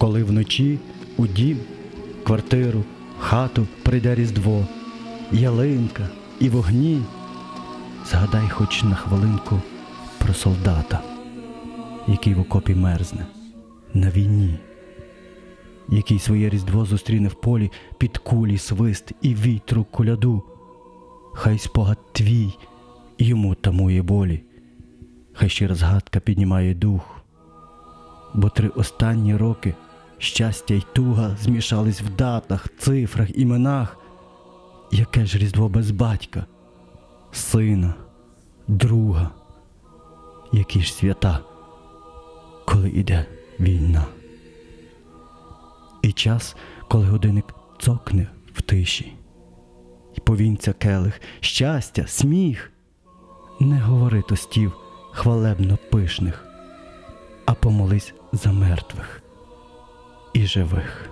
коли вночі у дім, квартиру, хату прийде Різдво, ялинка і вогні. Згадай хоч на хвилинку про солдата, який в окопі мерзне на війні, який своє Різдво зустріне в полі під кулі свист і вітру коляду. Хай спогад твій йому тамує болі, хай щира згадка піднімає дух. Бо три останні роки щастя й туга змішались в датах, цифрах, іменах. Яке ж різдво без батька, сина, друга, які ж свята, коли іде війна. І час, коли годинник цокне в тиші, й повінця келих, щастя, сміх. Не говори тостів хвалебно пишних, а помолись за мертвих і живих.